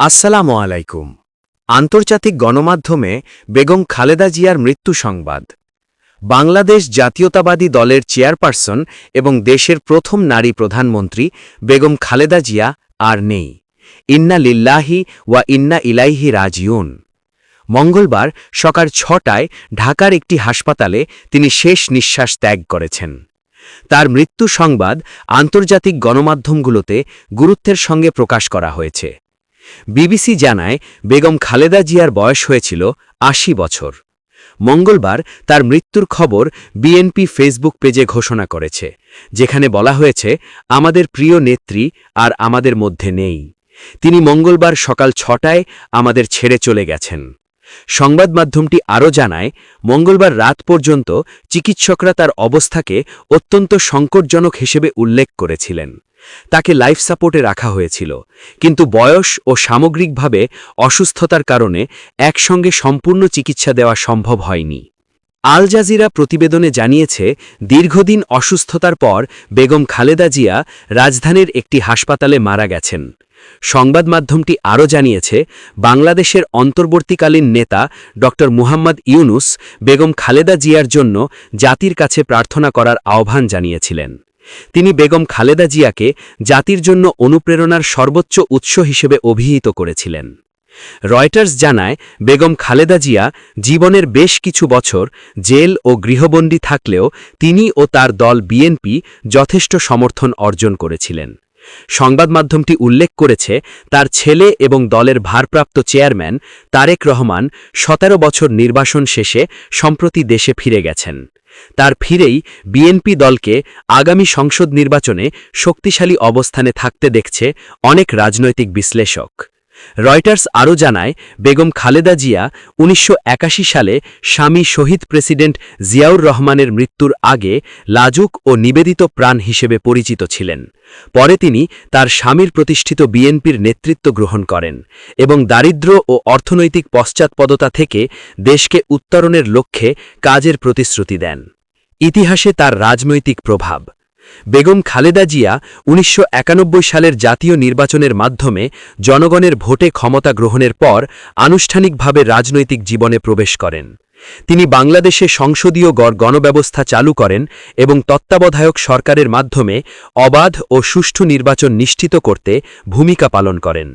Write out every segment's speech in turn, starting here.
আসসালামু আলাইকুম। আন্তর্জাতিক গণমাধ্যমে বেগম খালেদা জিয়ার মৃত্যু সংবাদ। বাংলাদেশ জাতীয়তাবাদী দলের চেয়ারপারসন এবং দেশের প্রথম নারী প্রধানমন্ত্রী বেগম খালেদা জিয়া আর নেই। ইন্না লিল্লাহি ওয়া ইন্না ইলাইহি রাজিউন। মঙ্গলবার সকাল ছটায় ঢাকার একটি হাসপাতালে তিনি শেষ নিঃশ্বাস ত্যাগ করেছেন। তার মৃত্যু সংবাদ আন্তর্জাতিক গণমাধ্যমগুলোতে গুরুত্বের সঙ্গে প্রকাশ করা হয়েছে। বিবিসি জানায়, বেগম খালেদা জিয়ার বয়স হয়েছিল আশি বছর। মঙ্গলবার তার মৃত্যুর খবর বিএনপি ফেসবুক পেজে ঘোষণা করেছে, যেখানে বলা হয়েছে, আমাদের প্রিয় নেত্রী আর আমাদের মধ্যে নেই। তিনি মঙ্গলবার সকাল ছটায় আমাদের ছেড়ে চলে গেছেন। সংবাদ মাধ্যমটি আরও জানায়, মঙ্গলবার রাত পর্যন্ত চিকিৎসকরা তার অবস্থাকে অত্যন্ত সংকটজনক হিসেবে উল্লেখ করেছিলেন। তাকে লাইফ সাপোর্টে রাখা হয়েছিল, কিন্তু বয়স ও সামগ্রিকভাবে অসুস্থতার কারণে একসঙ্গে সম্পূর্ণ চিকিৎসা দেওয়া সম্ভব হয়নি। আল জাজিরা প্রতিবেদনে জানিয়েছে, দীর্ঘদিন অসুস্থতার পর বেগম খালেদা জিয়া রাজধানীর একটি হাসপাতালে মারা গেছেন। সংবাদ মাধ্যমটি আরও জানিয়েছে, বাংলাদেশের অন্তর্বর্তীকালীন নেতা ড. মুহাম্মদ ইউনুস বেগম খালেদা জিয়ার জন্য জাতির কাছে প্রার্থনা করার আহ্বান জানিয়েছিলেন। তিনি বেগম খালেদা জিয়াকে জাতির জন্য অনুপ্রেরণার সর্বোচ্চ উৎস হিসেবে অভিহিত করেছিলেন। রয়টার্স জানায়, বেগম খালেদা জিয়া জীবনের বেশ কিছু বছর জেল ও গৃহবন্দী থাকলেও তিনি ও তার দল বিএনপি যথেষ্ট সমর্থন অর্জন করেছিলেন। সংবাদ মাধ্যমটি উল্লেখ করেছে, তার ছেলে এবং দলের ভারপ্রাপ্ত চেয়ারম্যান তারেক রহমান সতেরো বছর নির্বাসন শেষে সম্প্রতি দেশে ফিরে গেছেন। তার ফিরেই বিএনপি দলকে আগামী সংসদ নির্বাচনে শক্তিশালী অবস্থানে থাকতে দেখছে অনেক রাজনৈতিক বিশ্লেষক। রয়টার্স আরও জানায়, বেগম খালেদা জিয়া উনিশশো একাশি সালে স্বামী শহীদ প্রেসিডেন্ট জিয়াউর রহমানের মৃত্যুর আগে লাজুক ও নিবেদিত প্রাণ হিসেবে পরিচিত ছিলেন। পরে তিনি তার স্বামীর প্রতিষ্ঠিত বিএনপির নেতৃত্ব গ্রহণ করেন এবং দারিদ্র ও অর্থনৈতিক পশ্চাৎপদতা থেকে দেশকে উত্তরণের লক্ষ্যে কাজের প্রতিশ্রুতি দেন। ইতিহাসে তার রাজনৈতিক প্রভাব বেগম খালেদা জিয়া উনিশশো একানব্বই সালের জাতীয় নির্বাচনের মাধ্যমে জনগণের ভোটে ক্ষমতা গ্রহণের পর আনুষ্ঠানিকভাবে রাজনৈতিক জীবনে প্রবেশ করেন। তিনি বাংলাদেশে সংসদীয় গড় গণব্যবস্থা চালু করেন এবং তত্ত্বাবধায়ক সরকারের মাধ্যমে অবাধ ও সুষ্ঠু নির্বাচন নিশ্চিত করতে ভূমিকা পালন করেন।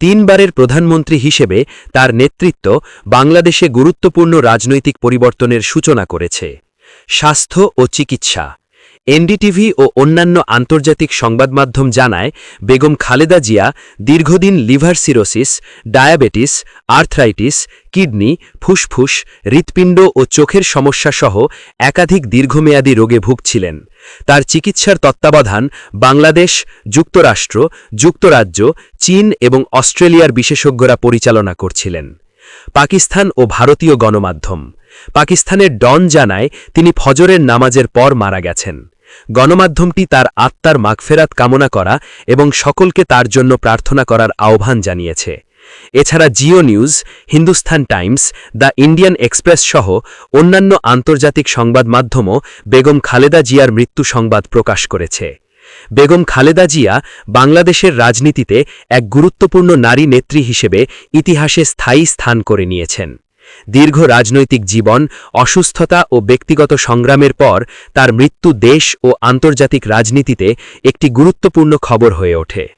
তিনবারের প্রধানমন্ত্রী হিসেবে তার নেতৃত্ব বাংলাদেশে গুরুত্বপূর্ণ রাজনৈতিক পরিবর্তনের সূচনা করেছে। স্বাস্থ্য ও চিকিৎসা এনডিটিভি ও অন্যান্য আন্তর্জাতিক সংবাদমাধ্যম জানায়, বেগম খালেদা জিয়া দীর্ঘদিন liver cirrhosis, diabetes, arthritis, kidney, ফুসফুস, হৃৎপিণ্ড ও চোখের সমস্যাসহ একাধিক দীর্ঘমেয়াদী রোগে ভুগছিলেন। তার চিকিৎসার তত্ত্বাবধান বাংলাদেশ, যুক্তরাষ্ট্র, যুক্তরাজ্য, চীন এবং অস্ট্রেলিয়ার বিশেষজ্ঞরা পরিচালনা করছিলেন। পাকিস্তান ও ভারতীয় গণমাধ্যম। পাকিস্তানের ডন জানায়, তিনি ফজরের নামাজের পর মারা গেছেন। গণমাধ্যমটি তার আত্মার মাগফেরাত কামনা করা এবং সকলকে তার জন্য প্রার্থনা করার আহ্বান জানিয়েছে। এছাড়া Geo News, Hindustan Times, the Indian Express সহ অন্যান্য আন্তর্জাতিক সংবাদ মাধ্যমও বেগম খালেদা জিয়ার মৃত্যু সংবাদ প্রকাশ করেছে। বেগম খালেদা জিয়া বাংলাদেশের রাজনীতিতে এক গুরুত্বপূর্ণ নারী নেত্রী হিসেবে ইতিহাসে স্থায়ী স্থান করে নিয়েছেন। দীর্ঘ রাজনৈতিক জীবন, অসুস্থতা ও ব্যক্তিগত সংগ্রামের পর তার মৃত্যু দেশ ও আন্তর্জাতিক রাজনীতিতে একটি গুরুত্বপূর্ণ খবর হয়ে ওঠে।